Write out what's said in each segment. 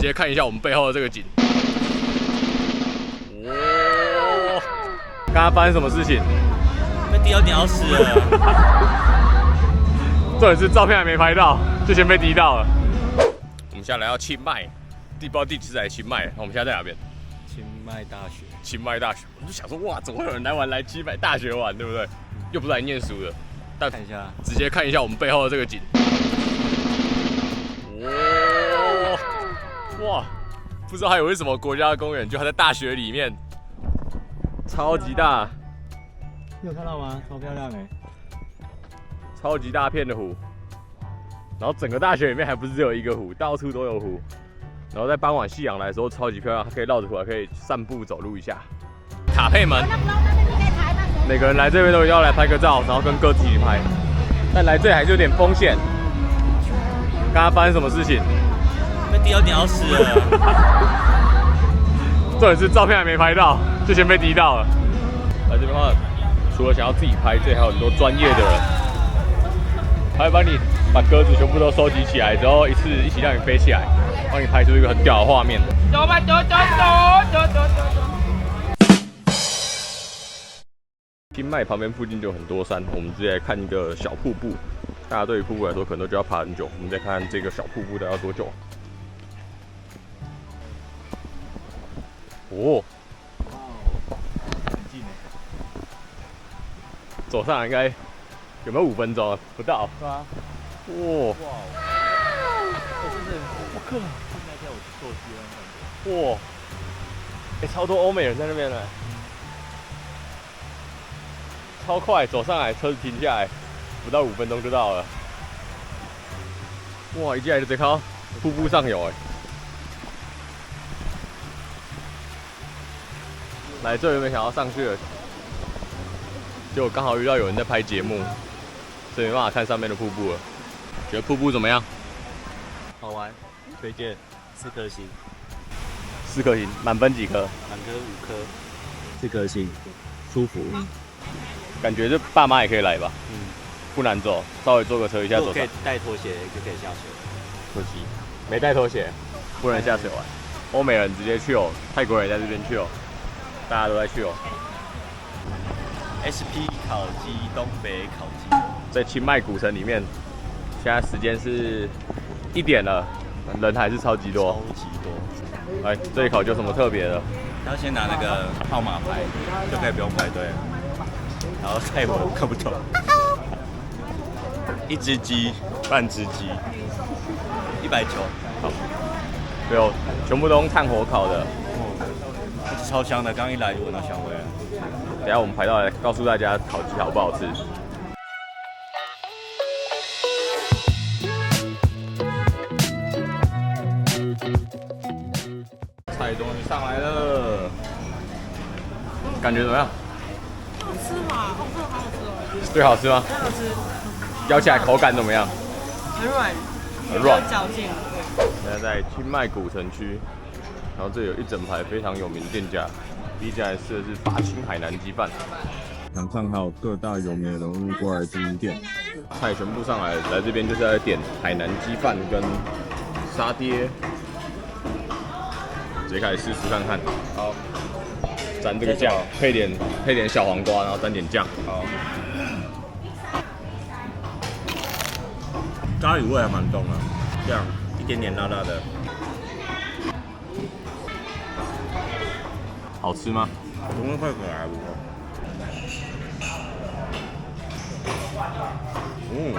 接看一下我们背后的这个景。哇！刚刚发生什么事情？被滴到鸟屎了。重点是照片还没拍到，就先被滴到了。我们现在来到清迈，地包地址在清迈。我们现在在哪边？清迈大学。清迈大学。我就想说，哇，怎么会有人来玩来清迈大学玩，对不对？又不是来念书的。但看一下，直接看一下我们背后的这个景。不知道还有为什么国家公园，就还在大学里面，超级大。你有看到吗？超漂亮哎！超级大片的湖，然后整个大学里面还不是只有一个湖，到处都有湖。然后在傍晚夕阳来的时候，超级漂亮，可以绕着湖，还可以散步走路一下。塔佩门，每个人来这边都要来拍个照，然后跟哥一起拍。但来这里还是有点风险。刚刚发生什么事情？被滴到鸟屎了。重点是照片还没拍到，就先被滴到了。来这边的话，除了想要自己拍，这里还有很多专业的人。还会帮你把鸽子全部都收集起来，之后一次一起让你飞起来，帮你拍出一个很屌的画面。走吧，走走走走走走。金麦旁边附近就有很多山，我们直接来看一个小瀑布。大家对于瀑布来说，可能都就要爬很久。我们再看看这个小瀑布的要多久。哦，很近走上来应该。有没有五分钟啊？不到。对啊。哇。哇。真的，我靠！那天我去坐机了，感觉。哇。哎，超多欧美人在那边呢。超快，走上来，车子停下来，不到五分钟就到了。哇！一进来就直接看到瀑布上游哎。来这有没有想要上去的？结果刚好遇到有人在拍节目。所以没办法看上面的瀑布了。觉得瀑布怎么样？好玩，推荐，四颗星。四颗星，满分几颗？满分五颗。四颗星，舒服。感觉这爸妈也可以来吧？嗯。不难走，稍微坐个车一下走。可以带拖鞋就可以下水。可惜，没带拖鞋，不能下水玩。欧美人直接去哦，泰国人在这边去哦，大家都在去哦。SP 烤鸡，东北烤鸡。在清迈古城里面，现在时间是一点了，人还是超级多。超级多。来，这一口就什么特别的？要先拿那个号码牌，就可以不用排队。然后菜我看不懂。一只鸡，半只鸡，一百九。好。对哦，全部都用炭火烤的。超香的，刚一来就闻到香味了。等下我们排到来告诉大家烤鸡好不好吃。菜终于上来了，感觉怎么样？好吃嘛，好吃，好好吃哦。最好吃吗？最好吃。咬起来口感怎么样？很软，很软，嚼劲。现在在清迈古城区，然后这有一整排非常有名的店家，第一家来吃的是法清海南鸡饭，场上还有各大有名的人物过来经营店，菜全部上来，来这边就是来点海南鸡饭跟沙爹。直接开始试试看看，好，沾这个酱，配点配点小黄瓜，然后沾点酱，好。咖喱味还蛮重的，酱一点点辣辣的，好吃吗？中文快可爱不？嗯，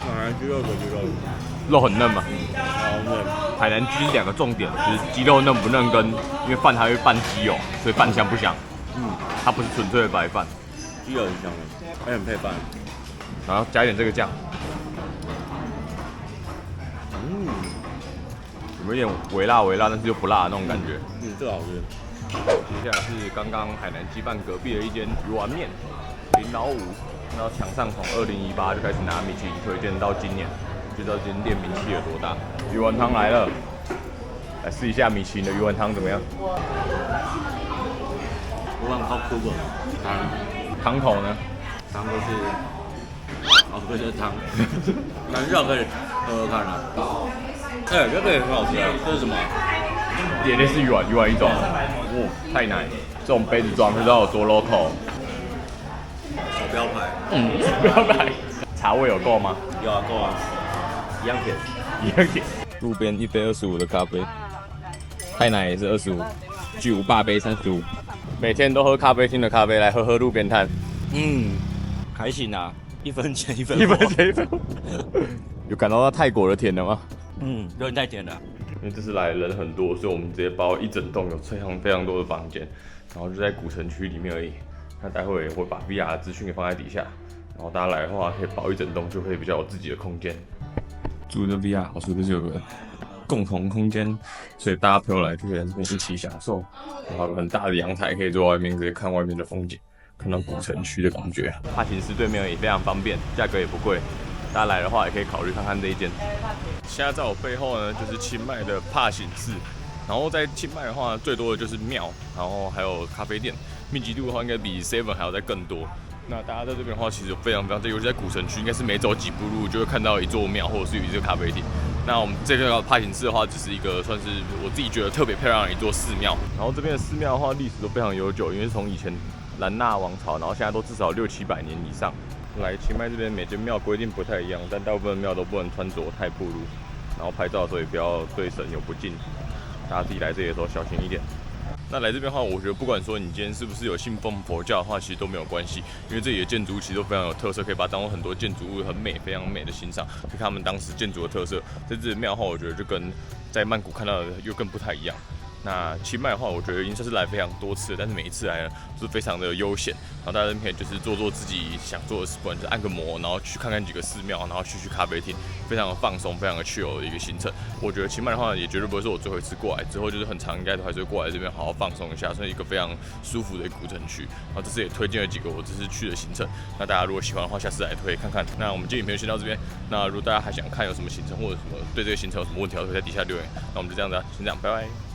海南鸡肉的鸡肉，肉很嫩吗？好嫩。海南鸡两个重点就是鸡肉嫩不嫩，跟因为饭还会拌鸡油，所以饭香不香？嗯，它不是纯粹的白饭，鸡油很香的，还很配饭，然后加一点这个酱，嗯，有没有点微辣微辣，但是又不辣的那种感觉？嗯，这个好吃。接下来是刚刚海南鸡饭隔壁的一间鱼丸面，林老五，然后墙上从二零一八就开始拿米其林推荐到今年。就知道这间店名气有多大。鱼丸汤来了，来试一下米其林的鱼丸汤怎么样？我碗好苦的汤，汤头呢？汤都是，哦，这是汤，感觉可以喝喝看啊。哎，这个也很好吃啊。这是什么？也类似鱼丸，鱼丸一种。哇，太难！这种杯子装不知道有多 local。手标牌。嗯，不要买。茶味有够吗？有啊，够啊。一样甜。一样甜。路边一杯二十五的咖啡，太奶也是二十五，巨无霸杯三十五。每天都喝咖啡厅的咖啡，来喝喝路边摊。嗯，开心啊！一分钱一分一分钱一分。有感到到泰国的甜了吗？嗯，有点太甜了。因为这次来人很多，所以我们直接包一整栋有非常非常多的房间，然后就在古城区里面而已。那待会也会把 VR 的资讯给放在底下，然后大家来的话可以包一整栋，就可以比较有自己的空间。住这 VR 好处就是有个共同空间，所以大家朋友来就可以在这边一起享受。然后很大的阳台可以坐外面直接看外面的风景，看到古城区的感觉。帕琴斯对面也非常方便，价格也不贵。大家来的话也可以考虑看看这一间。现在在我背后呢，就是清迈的帕醒寺。然后在清迈的话，最多的就是庙，然后还有咖啡店，密集度的话应该比 Seven 还要再更多。那大家在这边的话，其实非常非常，尤其在古城区，应该是每走几步路就会看到一座庙，或者是有一个咖啡厅。那我们这个帕醒寺的话，只是一个算是我自己觉得特别漂亮的一座寺庙。然后这边的寺庙的话，历史都非常悠久，因为从以前兰纳王朝，然后现在都至少六七百年以上。来清迈这边每间庙规定不太一样，但大部分庙都不能穿着太暴露，然后拍照的时候也不要对神有不敬，大家自己来这里的时候小心一点。那来这边的话，我觉得不管说你今天是不是有信奉佛教的话，其实都没有关系，因为这里的建筑其实都非常有特色，可以把它当做很多建筑物很美、非常美的欣赏，可以看他们当时建筑的特色。在这里庙的话，我觉得就跟在曼谷看到的又更不太一样。那清迈的话，我觉得已经算是来非常多次，但是每一次来呢，都是非常的悠闲。然后大家可以就是做做自己想做的事，不管是按个摩，然后去看看几个寺庙，然后去去咖啡厅，非常的放松，非常的惬意的一个行程。我觉得清迈的话，也绝对不会是我最后一次过来，之后就是很长，应该都还是会过来这边好好放松一下，算一个非常舒服的一个古城区。然后这次也推荐了几个我这次去的行程。那大家如果喜欢的话，下次来推看看。那我们今天影片先到这边。那如果大家还想看有什么行程或者什么对这个行程有什么问题，可以在底下留言。那我们就这样子，啊先这样，拜拜。